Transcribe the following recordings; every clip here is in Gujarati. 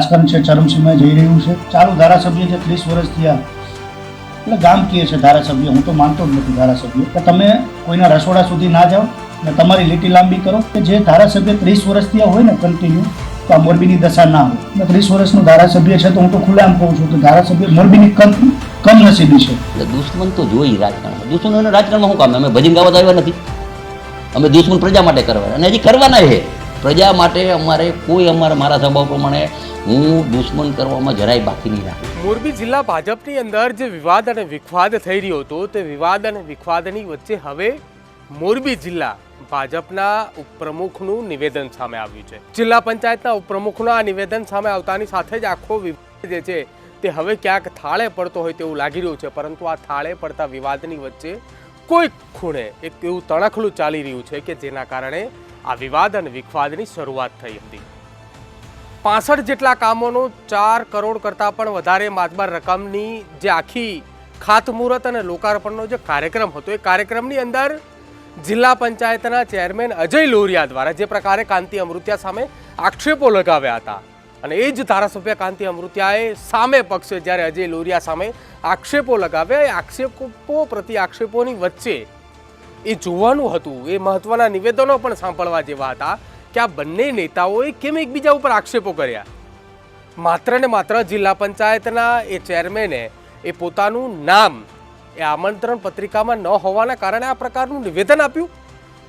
રાજકારણ છે ચરમસીમાએ જઈ રહ્યું છે. ચાલુ ધારાસભ્ય જે ત્રીસ વર્ષ થયા, એટલે ગામ કહે છે ધારાસભ્ય, હું તો માનતો જ નથી ધારાસભ્ય. કે તમે કોઈના રસોડા સુધી ના જાઓ ને તમારી લીટી લાંબી કરો. કે જે ધારાસભ્ય ત્રીસ વર્ષ થયા હોય ને કન્ટિન્યુ તો આ મોરબીની દશા ના હોય. ને ત્રીસ વર્ષનું ધારાસભ્ય છે તો હું તો ખુલ્લેઆમ કહું છું કે ધારાસભ્ય મોરબીની કમ, કમનસીબી છે. એટલે દુશ્મન તો જોઈ રાજકારણ દુશ્મનોને રાજકારણમાં શું કામ? અમે ભજન ગાવા આવ્યા નથી. અમે દુશ્મન પ્રજા માટે કરવા અને હજી કરવાના છે. પ્રજા માટે અમારે કોઈ અમારા, મારા સ્વભાવ પ્રમાણે હું દુશ્મન કરવામાં જરાય બાકી નહીં રાખું. મોરબી જિલ્લા ભાજપની અંદર જે વિવાદ અને વિખવાદ થઈ રહ્યો હતો, તે વિવાદ અને વિખવાદની વચ્ચે હવે મોરબી જિલ્લા ભાજપના ઉપપ્રમુખનું નિવેદન સામે આવ્યું છે. જિલ્લા પંચાયતના ઉપપ્રમુખના આ નિવેદન સામે આવતાની સાથે જ આખો વિવાદ જે છે, તે હવે ક્યાંક થાળે પડતો હોય તેવું લાગી રહ્યું છે, પરંતુ આ થાળે પડતા વિવાદની વચ્ચે કોઈ ખૂણે એક એવું તણખલું ચાલી રહ્યું છે કે જેના કારણે આ વિવાદ અને વિખવાદની શરૂઆત થઈ હતી. પાસઠ જેટલા કામોનું ચાર કરોડ કરતાં પણ વધારે માતબાર રકમની જે આખી ખાતમુહૂર્ત અને લોકાર્પણનો જે કાર્યક્રમ હતો, એ કાર્યક્રમની અંદર જિલ્લા પંચાયતના ચેરમેન અજય લોરિયા દ્વારા જે પ્રકારે કાંતિ અમૃત્યા સામે આક્ષેપો લગાવ્યા હતા. અને એ જ ધારાસભ્ય કાંતિ અમૃત્યાએ સામે પક્ષે જ્યારે અજય લોરિયા સામે આક્ષેપો લગાવ્યા, એ આક્ષેપો પ્રતિ આક્ષેપોની વચ્ચે એ જોવાનું હતું. એ મહત્વના નિવેદનો પણ સાંભળવા જેવા હતા કે આ બંને નેતાઓએ કેમ એકબીજા ઉપર આક્ષેપો કર્યા? માત્ર ને માત્ર જિલ્લા પંચાયતના એ ચેરમેને એ પોતાનું નામ, એ આમંત્રણ પત્રિકામાં ન હોવાના કારણે આ પ્રકારનું નિવેદન આપ્યું?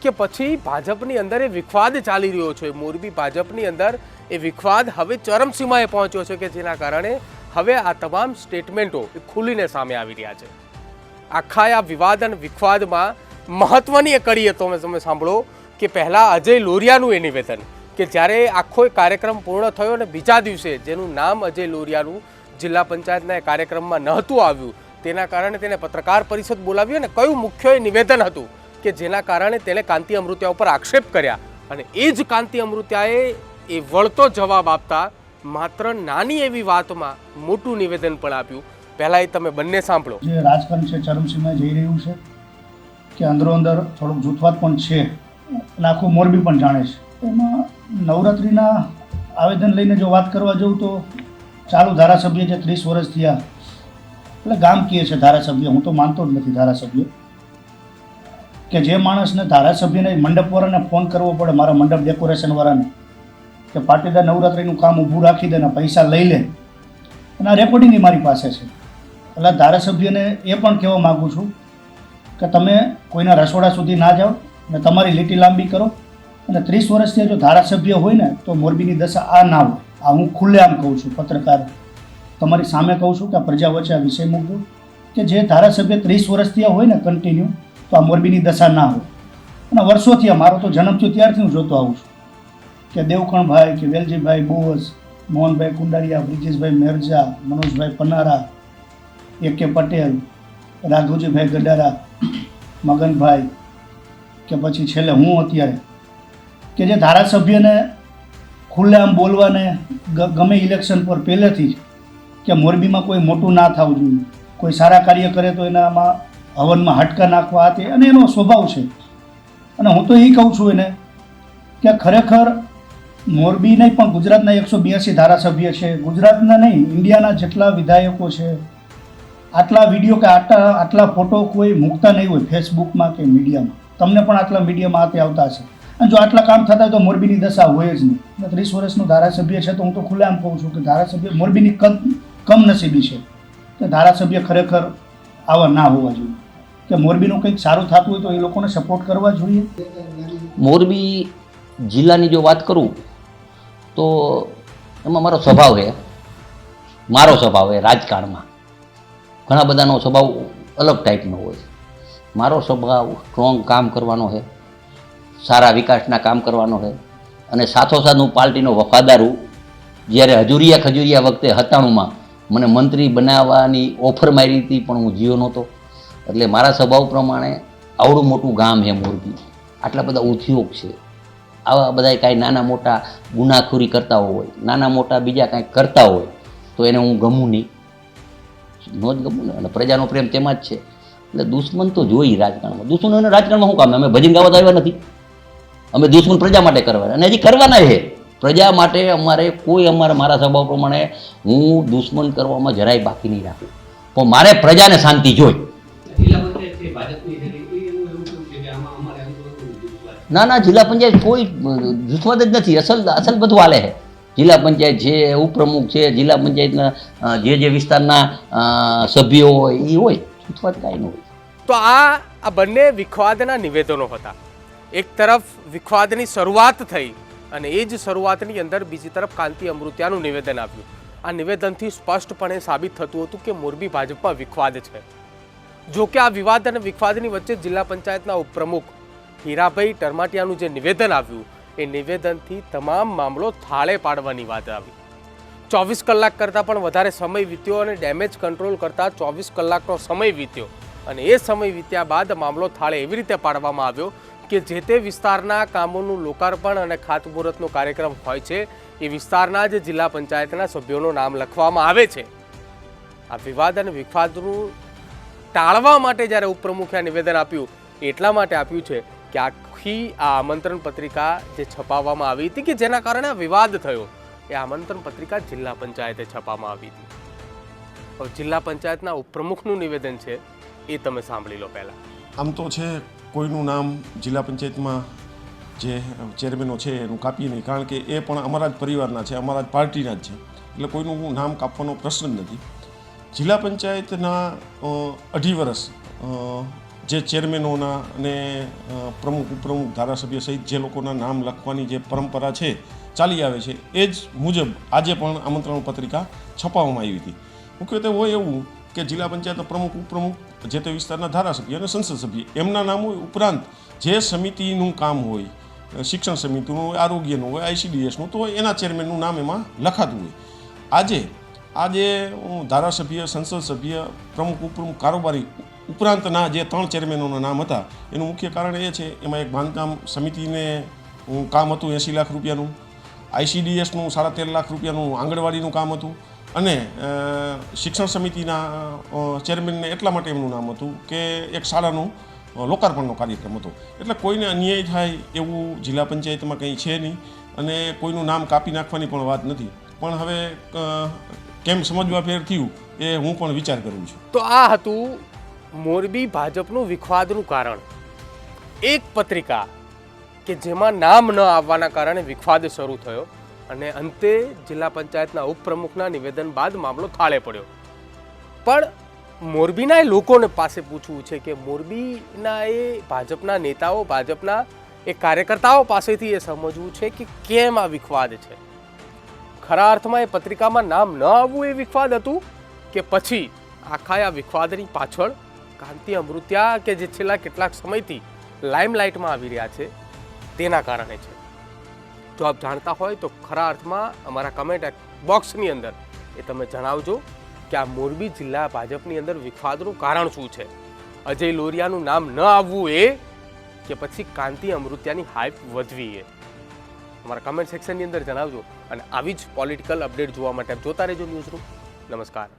કે પછી ભાજપની અંદર એ વિખવાદ ચાલી રહ્યો છે? મોરબી ભાજપની અંદર એ વિખવાદ હવે ચરમસીમાએ પહોંચ્યો છે કે જેના કારણે હવે આ તમામ સ્ટેટમેન્ટો એ ખુલીને સામે આવી રહ્યા છે. આખા આ વિવાદ અને વિખવાદમાં મહત્વની એ કડી હતો, તમે સાંભળો, કે પહેલાં અજય લોરિયાનું એ નિવેદન, કે જ્યારે આખો કાર્યક્રમ પૂર્ણ થયો અને બીજા દિવસે જેનું નામ અજય લોરિયાનું જિલ્લા પંચાયતના એ કાર્યક્રમમાં નહોતું આવ્યું, તેના કારણે તેને પત્રકાર પરિષદ બોલાવી અને કયું મુખ્ય નિવેદન હતું, કે જેના કારણે તેને કાંતિ અમૃત્યા ઉપર આક્ષેપ કર્યા. અને એ જ કાંતિ અમૃત્યાએ એ વળતો જવાબ આપતા માત્ર નાની એવી વાતમાં મોટું નિવેદન પણ આપ્યું. પહેલાં એ તમે બંને સાંભળો. જે રાજકારણ છે, ચરમસીમાએ જઈ રહ્યું છે. કે અંદરો અંદર થોડુંક જૂથવાદ પણ છે. અને મોરબી પણ જાણે છે. એમાં નવરાત્રિના આવેદન લઈને જો વાત કરવા જઉં તો ચાલુ ધારાસભ્ય જે ત્રીસ વર્ષ થયા, એટલે ગામ કહે છે ધારાસભ્ય, હું તો માનતો જ નથી ધારાસભ્ય, કે જે માણસને ધારાસભ્યને મંડપવાળાને ફોન કરવો પડે, મારા મંડપ ડેકોરેશનવાળાને કે પાટીદાર નવરાત્રિનું કામ ઊભું રાખી દે ને પૈસા લઈ લે. અને આ રેકોર્ડિંગ મારી પાસે છે. એટલે ધારાસભ્યને એ પણ કહેવા માગું છું કે તમે કોઈના રસોડા સુધી ના જાઓ ને તમારી લીટી લાંબી કરો. અને ત્રીસ વર્ષથી જો ધારાસભ્ય હોય ને, તો મોરબીની દશા આ ના હોય. આ હું ખુલ્લેઆમ કહું છું, પત્રકાર. તમારી સામે કહું છું કે પ્રજા વચ્ચે આ વિષય મૂકજો. કે જે ધારાસભ્ય ત્રીસ વર્ષથી હોય ને કન્ટિન્યુ તો આ મોરબીની દશા ના હોય. અને વર્ષોથી મારો તો જન્મ થયો ત્યારથી હું જોતો આવું છું. કે દેવકણભાઈ, કે વેલજીભાઈ બોઝ, મોહનભાઈ કુંડારિયા, બ્રિજેશભાઈ મેરજા, મનોજભાઈ પનારા, એ કે પટેલ રાઘુજીભાઈ ગડારા મગનભાઈ, કે પછી છેલ્લે હું અત્યારે, કે જે ધારાસભ્યને ખુલ્લેઆમ બોલવાને ગમે ઇલેક્શન પર પહેલેથી જ, કે મોરબીમાં કોઈ મોટું ના થવું જોઈએ, કોઈ સારા કાર્ય કરે તો એનામાં હવનમાં હટકા નાખવા તે અને એનો સ્વભાવ છે. અને હું તો એ કહું છું એને, કે ખરેખર મોરબી નહીં પણ ગુજરાતના એકસો બ્યાસી ધારાસભ્ય છે, ગુજરાતના નહીં, ઇન્ડિયાના જેટલા વિધાયકો છે આટલા વીડિયો કે આટલા આટલા ફોટો કોઈ મૂકતા નહીં હોય ફેસબુકમાં કે મીડિયામાં. તમને પણ આટલા મીડિયામાં આતે આવતા હશે. અને જો આટલા કામ થતા હોય તો મોરબીની દશા હોય જ નહીં. ત્રીસ વર્ષનું ધારાસભ્ય છે તો હું તો ખુલ્લેઆમ કહું છું કે ધારાસભ્ય મોરબીની કમ, કમનસીબી છે. કે ધારાસભ્ય ખરેખર આવા ના હોવા જોઈએ. કે મોરબીનું કંઈક સારું થતું હોય તો એ લોકોને સપોર્ટ કરવા જોઈએ. મોરબી જિલ્લાની જો વાત કરું, તો એમાં મારો સ્વભાવ છે. મારો સ્વભાવ છે રાજકારણમાં. ઘણા બધાનો સ્વભાવ અલગ ટાઈપનો હોય છે. મારો સ્વભાવ સ્ટ્રોંગ કામ કરવાનો છે, સારા વિકાસના કામ કરવાનો છે અને સાથોસાથ હું પાર્ટીનો વફાદાર હું. જ્યારે હજુરિયા ખજુરિયા વખતે હતાણુંમાં મને મંત્રી બનાવવાની ઓફર મારી હતી, પણ હું જીવો નહોતો. એટલે મારા સ્વભાવ પ્રમાણે આવડું મોટું ગામ છે મોરબી. આટલા બધા ઉદ્યોગ છે. આવા બધા કાંઈ નાના મોટા ગુનાખોરી કરતા હોય, નાના મોટા બીજા કાંઈક કરતા હોય, તો એને હું ગમું નહીં. ન જ ગમું ને? અને પ્રજાનો પ્રેમ તેમાં જ છે. એટલે દુશ્મન તો જોઈ રાજકારણમાં. દુશ્મનોને રાજકારણમાં શું કામ? અમે ભજન ગાવા આવ્યા નથી. અમે દુશ્મન પ્રજા માટે કરવા અને હજી કરવાના છે. પ્રજા માટે અમારે કોઈ અમારે મારા સ્વભાવ પ્રમાણે હું દુશ્મન કરવામાં જરાય બાકી નહીં રાખું. પણ મારે પ્રજાને શાંતિ જોઈ. ના ના જિલ્લા પંચાયત કોઈ જૂથવાદ જ નથી. અસલ અસલ બધું હાલે છે. જિલ્લા પંચાયત છે ઉપપ્રમુખ છે, જિલ્લા પંચાયતના જે જે વિસ્તારના સભ્યો હોય એ હોય જૂથવાદ કાંઈ ન હોય. તો આ આ બંને વિખવાદના નિવેદનો હતા. એક તરફ વિખવાદની શરૂઆત થઈ અને એ જ શરૂઆતની અંદર બીજી તરફ કાંતિ અમૃત્યાનું નિવેદન આપ્યું આ નિવેદનથી સ્પષ્ટપણે સાબિત થતું હતું કે મોરબી ભાજપમાં વિખવાદ છે. જો કે આ વિવાદ અને વિખવાદની વચ્ચે જિલ્લા પંચાયતના ઉપપ્રમુખ હીરાભાઈ ટરમાટિયાનું જે નિવેદન આવ્યું એ નિવેદનથી તમામ મામલો થાળે પાડવાની વાત આવી. ચોવીસ કલાક કરતાં પણ વધારે સમય વીત્યો અને ડેમેજ કંટ્રોલ કરતાં ચોવીસ કલાકનો સમય વીત્યો. અને એ સમય વીત્યા બાદ મામલો થાળે એવી રીતે પાડવામાં આવ્યો કે જે તે વિસ્તારના કામોનું લોકાર્પણ અને ખાતમુહૂર્તનો કાર્યક્રમ હોય છે, એ વિસ્તારના જ જિલ્લા પંચાયતના સભ્યોનું નામ લખવામાં આવે છે. આ વિવાદ અને વિખવાદનું ટાળવા માટે જ્યારે ઉપપ્રમુખે આ નિવેદન આપ્યું, એટલા માટે આપ્યું છે કે આખી આ આમંત્રણ પત્રિકા જે છપાવવામાં આવી હતી કે જેના કારણે આ વિવાદ થયો, એ આમંત્રણ પત્રિકા જિલ્લા પંચાયતે છપાવવામાં આવી હતી. હવે જિલ્લા પંચાયતના ઉપપ્રમુખનું નિવેદન છે, એ તમે સાંભળી લો પહેલાં. આમ તો છે, કોઈનું નામ જિલ્લા પંચાયતમાં જે ચેરમેનો છે, એનું કાપીએ નહીં, કારણ કે એ પણ અમારા જ પરિવારના છે, અમારા જ પાર્ટીના જ છે. એટલે કોઈનું નામ કાપવાનો પ્રશ્ન જ નથી. જિલ્લા પંચાયતના અઢી વર્ષ જે ચેરમેનોના અને પ્રમુખ, ઉપપ્રમુખ, ધારાસભ્ય સહિત જે લોકોના નામ લખવાની જે પરંપરા છે, ચાલી આવે છે, એ જ મુજબ આજે પણ આમંત્રણ પત્રિકા છપાવવામાં આવી હતી. મુખ્યત્વે હોય એવું કે જિલ્લા પંચાયત પ્રમુખ, ઉપપ્રમુખ, જે તે વિસ્તારના ધારાસભ્ય અને સંસદ સભ્ય, એમના નામ હોય ઉપરાંત જે સમિતિનું કામ હોય શિક્ષણ સમિતિનું હોય, આરોગ્યનું હોય, આઈસીડીએસનું તો એના ચેરમેનનું નામ એમાં લખાતું હોય. આજે આજે ધારાસભ્ય, સંસદ સભ્ય, પ્રમુખ, ઉપપ્રમુખ, કારોબારી ઉપરાંતના જે ત્રણ ચેરમેનોના નામ હતા, એનું મુખ્ય કારણ એ છે, એમાં એક બાંધકામ સમિતિને કામ હતું એંસી લાખ રૂપિયાનું આઈસીડીએસનું સાડા તેર લાખ રૂપિયાનું આંગણવાડીનું કામ હતું અને શિક્ષણ સમિતિના ચેરમેનને એટલા માટે એમનું નામ હતું કે એક શાળાનું લોકાર્પણનો કાર્યક્રમ હતો. એટલે કોઈને અન્યાય થાય એવું જિલ્લા પંચાયતમાં કંઈ છે નહીં અને કોઈનું નામ કાપી નાખવાની પણ વાત નથી. પણ હવે કેમ સમજવા ફેર થયું એ હું પણ વિચાર કરું છું. તો આ હતું મોરબી ભાજપનું વિખવાદનું કારણ. એક પત્રિકા કે જેમાં નામ ન આવવાના કારણે વિખવાદ શરૂ થયો અને અંતે જિલ્લા પંચાયતના ઉપપ્રમુખના નિવેદન બાદ મામલો થાળે પડ્યો. પણ મોરબીના એ લોકોને પાસે પૂછવું છે કે મોરબીના એ ભાજપના નેતાઓ, ભાજપના એ કાર્યકર્તાઓ પાસેથી એ સમજવું છે કે કેમ આ વિખવાદ છે? ખરા અર્થમાં એ પત્રિકામાં નામ ન આવવું એ વિખવાદ હતું કે પછી આખા આ વિખવાદની પાછળ કાંતિ અમૃત્યા કે જે છેલ્લા કેટલાક સમયથી લાઇમલાઇટમાં આવી રહ્યા છે, તેના કારણે છે. જો આપ જાણતા હોય તો ખરા અર્થમાં અમારા કમેન્ટ બોક્સની અંદર એ તમે જણાવજો કે આ મોરબી જિલ્લા ભાજપની અંદર વિખવાદનું કારણ શું છે. અજય લોરિયાનું નામ ન આવવું એ કે પછી કાંતિ અમૃત્યાની હાઇપ વધવી એ. અમારા કમેન્ટ સેક્શનની અંદર જણાવજો અને આવી જ પોલિટિકલ અપડેટ જોવા માટે જોતા રહેજો ન્યૂઝરૂમ નમસ્કાર.